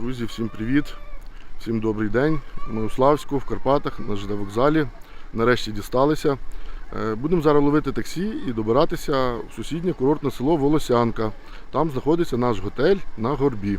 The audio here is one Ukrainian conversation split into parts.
Друзі, всім привіт! Всім добрий день. Ми у Славську, в Карпатах, на ЖД вокзалі. Нарешті дісталися. Е, Будемо зараз ловити таксі і добиратися в сусіднє курортне село Волосянка. Там знаходиться наш готель на горбі.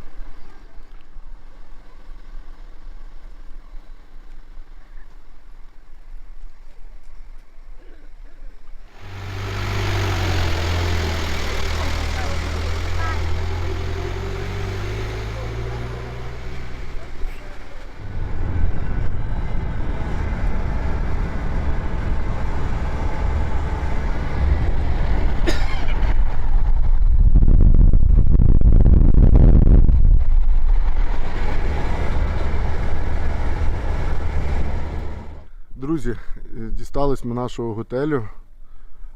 Друзі, е, дістались ми нашого готелю.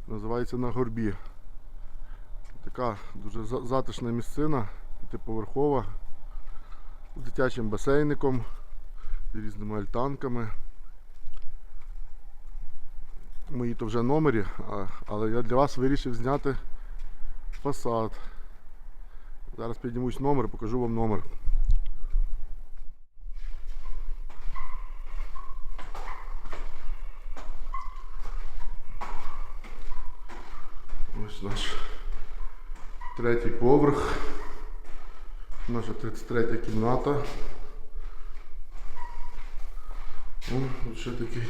Називається на горбі. Така дуже затишна місцина, п'ятиповерхова, з дитячим басейником, і різними альтанками. Мої то вже номері, але я для вас вирішив зняти фасад. Зараз піднімусь номер, покажу вам номер. 33 поверх. Наша 33 кімната. О, тут ще такий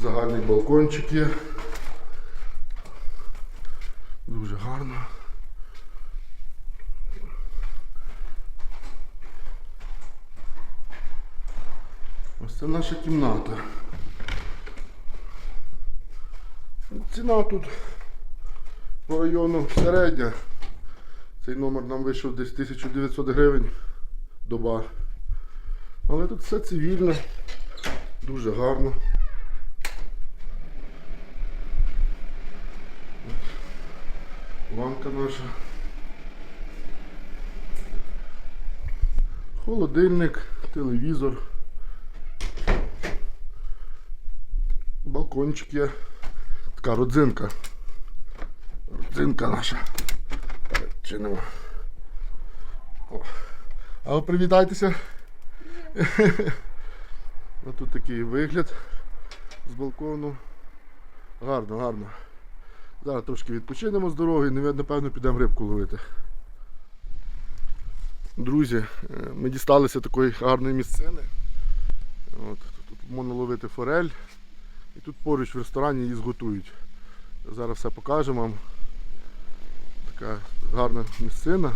загальний балкончик є. Дуже гарно. Ось це наша кімната. Ціна тут по району середня. Цей номер нам вийшов десь 1900 гривень доба. Але тут все цивільне, дуже гарно. Ванка наша. Холодильник, телевізор. Балкончик є. Така родзинка. Родзинка наша. Чинимо. О. А ви привітайтеся. Ось тут такий вигляд з балкону. Гарно, гарно. Зараз трошки відпочинемо з дороги, і, напевно, підемо рибку ловити. Друзі, е, ми дісталися такої гарної місцини. От, тут можна ловити форель. І тут поруч в ресторані її зготують. Зараз все покажемо вам. Така гарна місцина,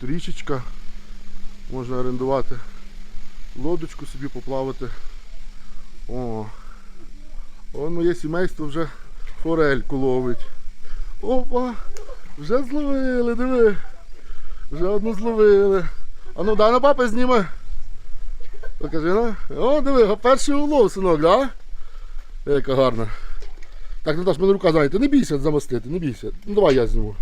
тут річечка. Можна орендувати лодочку собі поплавати. О, О моє сімейство вже форельку ловить. Опа! Вже зловили, диви. Вже одну зловили. А ну дай на папа зніме. Покажи, ну. О, диви, перший улов, синок, да? Яка гарна. Так, Наташ, мене рука зайнята. Не бійся замостити, не бійся. Ну давай я зніму.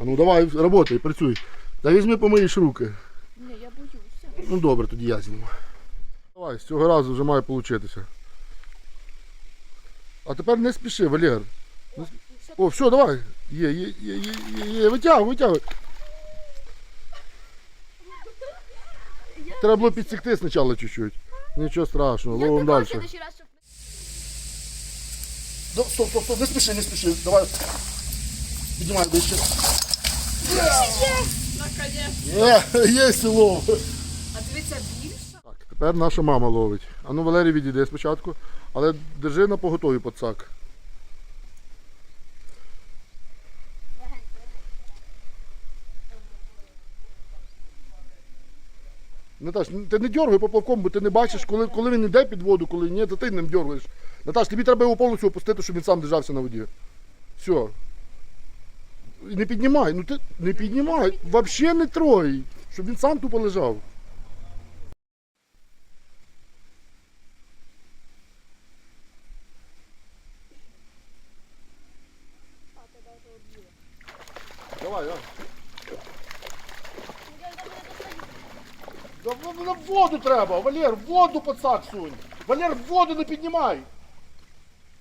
А ну давай, работай, працюй. Та візьми помиєш руки. Ні, я боюся. Ну добре, тоді я зніму. Давай, з цього разу вже має получитися. А тепер не спіши, Валер. Не сп- О, все, давай. Є, є, є, є, є, є. Витягуй, витягуй. Треба було підсекти спочатку чуть-чуть. Нічого страшного, ловимо далі. Стоп, стоп, стоп, не спіши, не спіши. Давай. Піднімай вище. Наконец. Є, є село. А дивіться більше? Так, тепер наша мама ловить. А ну Валерій відійде спочатку, але держи на поготові пацак. Наташ, ну, ти не дергай поплавком, бо ти не бачиш, коли, коли він йде під воду, коли ні, то ти ним дергаєш. Наташ, тобі треба його повністю опустити, щоб він сам держався на воді. Все. Не піднімай, ну ти не піднімай, взагалі не трогай, щоб він сам тупо лежав. Давай, давай. Да в, в- в воду треба, Валер, в воду пацак сунь. Валер, в воду не піднімай.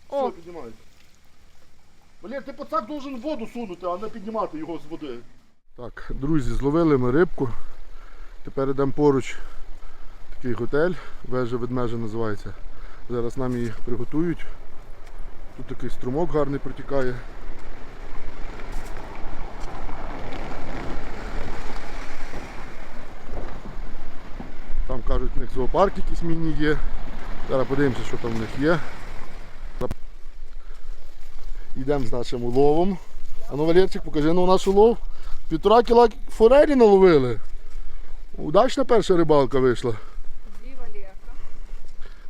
О, О. піднімай. Валер, ти пацак должен в воду сунути, а не піднімати його з води. Так, друзі, зловили ми рибку. Тепер йдемо поруч такий готель, вежа ведмежа називається. Зараз нам її приготують. Тут такий струмок гарний протікає. Там кажуть, в них зоопарк якийсь міні є. Зараз подивимося, що там в них є. Йдемо з нашим уловом. А ну, Валерчик, покажи ну, наш улов. Півтора кіла форелі наловили. Удачна перша рибалка вийшла. Дві Валерка.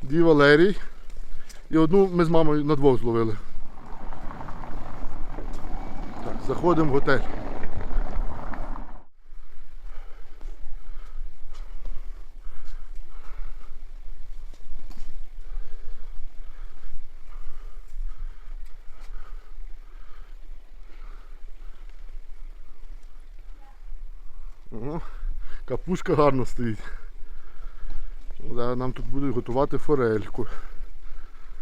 Дві Валерій. І одну ми з мамою на двох зловили. Так, заходимо в готель. Ага, Капушка гарно стоїть. Нам тут будуть готувати форельку.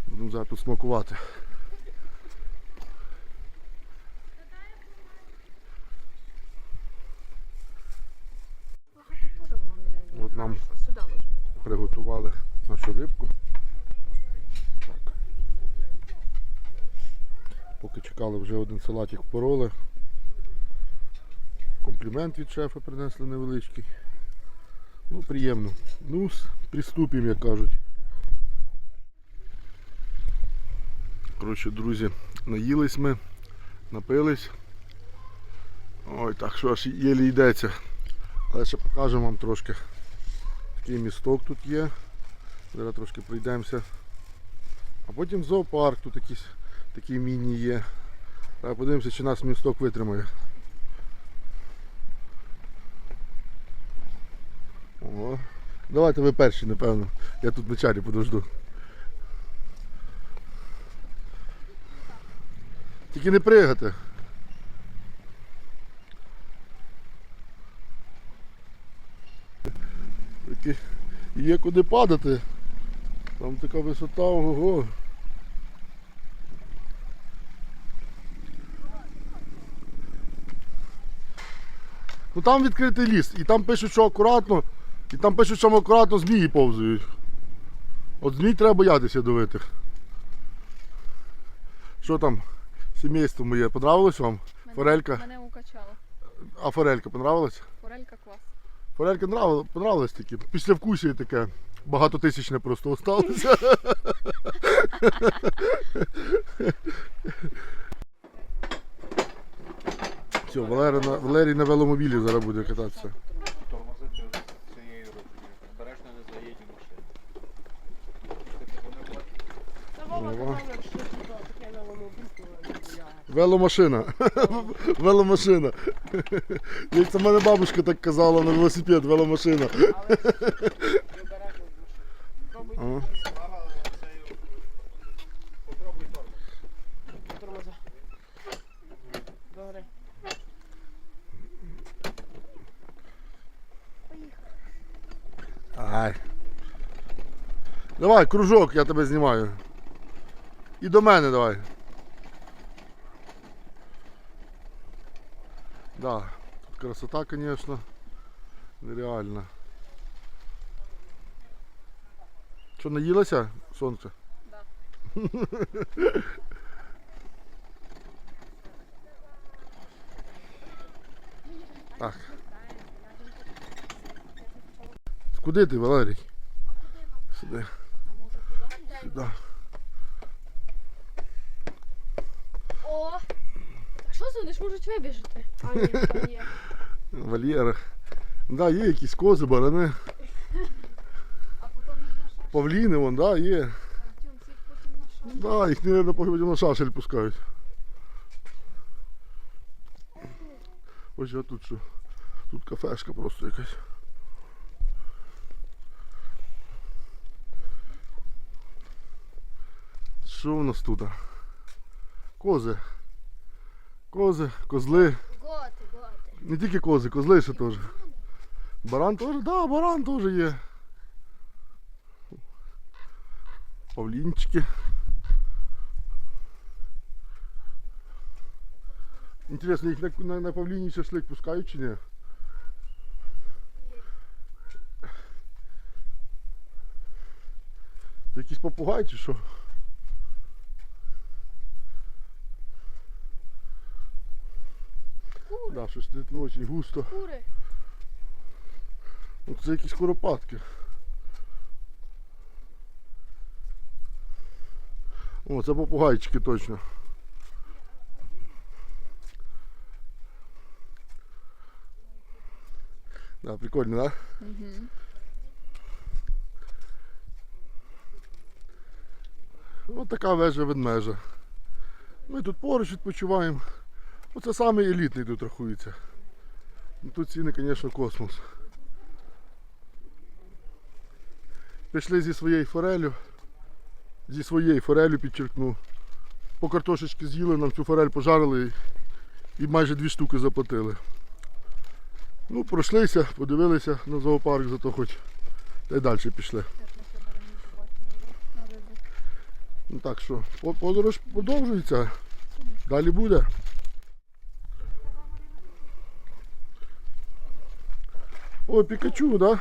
Будемо зараз тут смакувати. От нам приготували нашу рибку. Так. Поки чекали, вже один салатик пороли. Комплімент від шефа принесли невеличкий. Ну, приємно. Ну, приступимо, як кажуть. Коротше, друзі, наїлись ми, напились. Ой, так що аж єлі йдеться. Але ще покажемо вам трошки. Такий місток тут є. Зараз трошки пройдемося. А потім зоопарк тут якийсь такий міні є. Подивимося, чи нас місток витримає. Ого. Давайте ви перші, напевно. Я тут на подожду. Тільки не пригати. Є куди падати. Там така висота, ого. Ну там відкритий ліс, і там пишуть, що акуратно, і там пишуть, що акуратно змії повзають. От змій треба боятися ядовитих. Що там, сімейство моє, понравилось вам? Мене- Форелька? Мене укачало. А форелька понравилась? Форелька клас. Форелька нравилась, понравилось таке. Після вкусі таке. Багатотисячне просто осталося. Все, Валерій на веломобілі зараз буде кататися. Веломашина. Веломашина. Як це мене бабушка так казала на велосипед, веломашина. Ага. Ай. Давай, кружок, я тебе знімаю. І до мене давай. Да, тут красота, конечно, нереальна. Що, наїлася, сонце? Да. Так. Куди ти, Валерій? Сюди. Сюди. О! А що це? Вони ж можуть вибіжати. А ні, ні. Вольєр. Да, є якісь кози, барани. Павліни вон, да, є. Да, їх, наверное, потім на шашель пускають. Ось а тут що. Тут кафешка просто якась. Що у нас тут? Кози. Кози, козли. Не тільки кози, козли ще теж. Баран теж? Так, да, баран теж є. Павлінчики. Інтересно, їх на, на, на павліні шашлик пускають чи ні? Це якісь попугай чи що? Кури. Да, щось тут не густо. Кури. Ну, це якісь куропатки. О, це попугайчики точно. Да, прикольно, да? Угу. Ось така вежа ведмежа. Ми тут поруч відпочиваємо. Оце самий елітний тут рахується. Ну, Тут ціни, звісно, космос. Пішли зі своєю форелю. Зі своєю форелю підчеркну. По картошечки з'їли, нам цю форель пожарили і майже дві штуки заплатили. Ну, пройшлися, подивилися на зоопарк, зато хоч та й далі пішли. Ну так що, подорож продовжується. Далі буде. О, Пікачу, так? Да?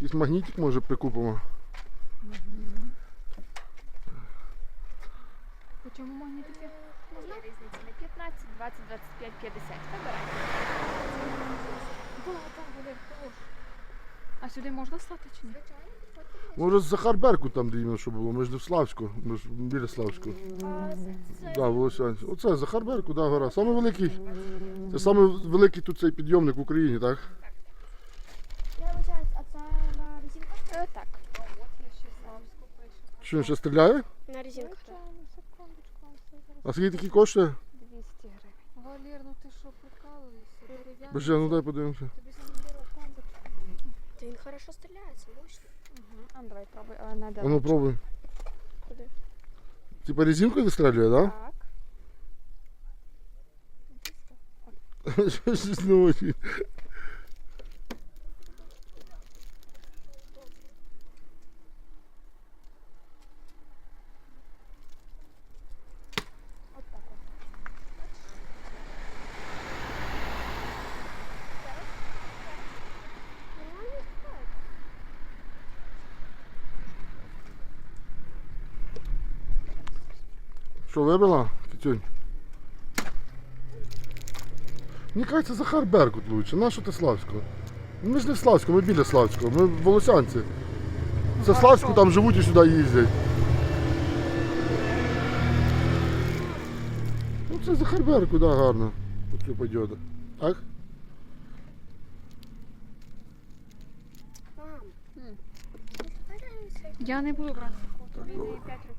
Якийсь магнітик може прикупимо. По чому магнітики? Є різниця на 15, 20, 25, 50. Вибирайте. Так. А сюди можна стати чи ні? Може з Захар Беркут там, де що було, ми ж не в Славську, ми ж біля Славську. Да, Волосянці. Оце Захар Беркут, да, гора. Саме великий. Це саме великий тут цей підйомник в Україні, так? Я вибачаюсь, а це на резинках? Так. Що він ще стріляє? На резинках. А скільки такий коштує? Дерев'яний. Боже, ну дай подивимося. Тобі замініру кондочку. Та він хорошо стріляється, мощно. Угу. А ну, давай пробуй, але не А ну пробуй. Куди? Типа резинкою вистрілює, так? Так. Щось не очень. Що, вибила? Китюнь? Мені кажеться, Захар Беркут лучше. Нащо ти Славського? Ми ж не в Славському, ми біля Славського, ми в Волосянці. Це в Славську там живуть і сюди їздять. Ну це Захар Беркут, да, гарно. Оце пойде. Так? Я не буду брати. 5 років.